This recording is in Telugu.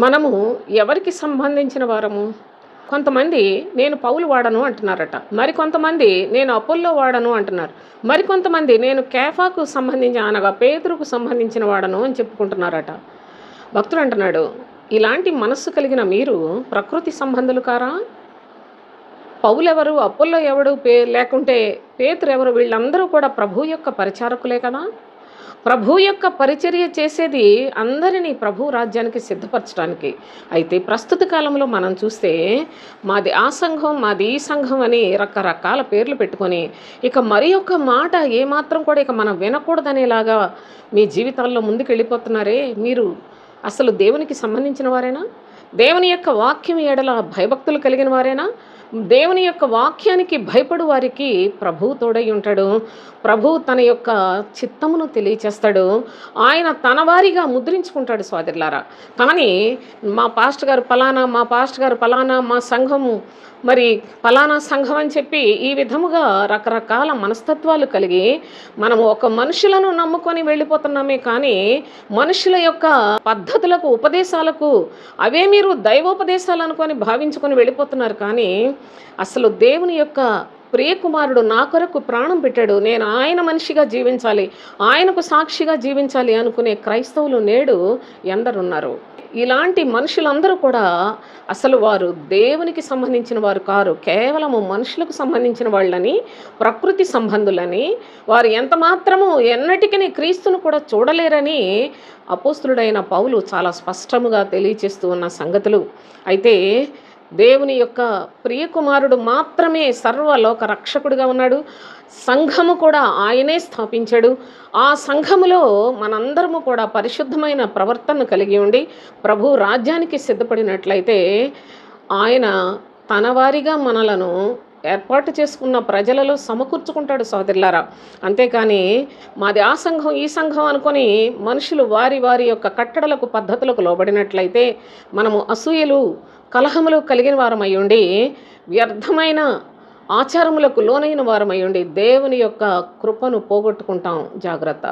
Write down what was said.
మనము ఎవరికి సంబంధించిన వారము? కొంతమంది నేను పౌలు వాడను అంటున్నారట. మరి కొంతమంది నేను అపోల్లో వాడను అంటున్నారు. మరి కొంతమంది నేను కేఫాకు సంబంధించిన అనగా పేతురుకు సంబంధించిన వాడను అని చెప్పుకుంటున్నారట. భక్తుడు అంటున్నాడు ఇలాంటి మనస్సు కలిగిన మీరు ప్రకృతి సంబంధులు కారా? పౌలెవరు అప్పుల్లో ఎవడు పే లేకుంటే పేతురు ఎవరు వీళ్ళందరూ కూడా ప్రభు యొక్క పరిచారకులే కదా? ప్రభు యొక్క పరిచర్య చేసేది అందరినీ ప్రభు రాజ్యానికి సిద్ధపరచడానికి. అయితే ప్రస్తుత కాలంలో మనం చూస్తే మాది ఆ సంఘం మాది ఈ సంఘం అని రకరకాల పేర్లు పెట్టుకొని ఇక మరి ఒక మాట ఏమాత్రం కూడా ఇక మనం వినకూడదనేలాగా మీ జీవితాల్లో ముందుకు వెళ్ళిపోతున్నారే మీరు అసలు దేవునికి సంబంధించిన వారేనా? దేవుని యొక్క వాక్యం ఎడల భయభక్తులు కలిగిన వారేనా? దేవుని యొక్క వాక్యానికి భయపడు వారికి ప్రభు తోడై ఉంటాడు. ప్రభు తన యొక్క చిత్తమును తెలియచేస్తాడు. ఆయన తన వారిగా ముద్రించుకుంటాడు సోదరులారా. కానీ మా పాస్టర్ గారు పలానా మా పాస్టర్ గారు పలానా మా సంఘము మరి ఫలానా సంఘం అని చెప్పి ఈ విధముగా రకరకాల మనస్తత్వాలు కలిగి మనము ఒక మనుషులను నమ్ముకొని వెళ్ళిపోతున్నామే కానీ మనుషుల యొక్క పద్ధతులకు ఉపదేశాలకు అవే మీరు దైవోపదేశాలు అనుకొని భావించుకొని వెళ్ళిపోతున్నారు కానీ అసలు దేవుని యొక్క ప్రియకుమారుడు నా కొరకు ప్రాణం పెట్టాడు. నేను ఆయన మనిషిగా జీవించాలి ఆయనకు సాక్షిగా జీవించాలి అనుకునే క్రైస్తవులు నేడు ఎందరున్నారు. ఇలాంటి మనుషులందరూ కూడా అసలు వారు దేవునికి సంబంధించిన వారు కారు. కేవలము మనుషులకు సంబంధించిన వాళ్ళని ప్రకృతి సంబంధులని వారు ఎంత మాత్రము ఎన్నటికీ క్రీస్తును కూడా చూడలేరని అపోస్తులుడైన పౌలు చాలా స్పష్టముగా తెలియచేస్తూ ఉన్న సంగతులు. అయితే దేవుని యొక్క ప్రియకుమారుడు మాత్రమే సర్వలోక రక్షకుడిగా ఉన్నాడు. సంఘము కూడా ఆయనే స్థాపించాడు. ఆ సంఘములో మనందరము కూడా పరిశుద్ధమైన ప్రవర్తన కలిగి ఉండి ప్రభు రాజ్యానికి సిద్ధపడినట్లయితే ఆయన తన వారిగా మనలను ఏర్పాటు చేసుకున్న ప్రజలలో సమకూర్చుకుంటాడు సోదరులారా. అంతేకాని మాది ఆ సంఘం ఈ సంఘం అనుకొని మనుషులు వారి వారి యొక్క కట్టడలకు పద్ధతులకు లోబడినట్లయితే మనము అసూయలు కలహములు కలిగిన వారమై ఉండి వ్యర్థమైన ఆచారములకు లోనైన వారమై ఉండి దేవుని యొక్క కృపను పోగొట్టుకుంటాం. జాగ్రత్త.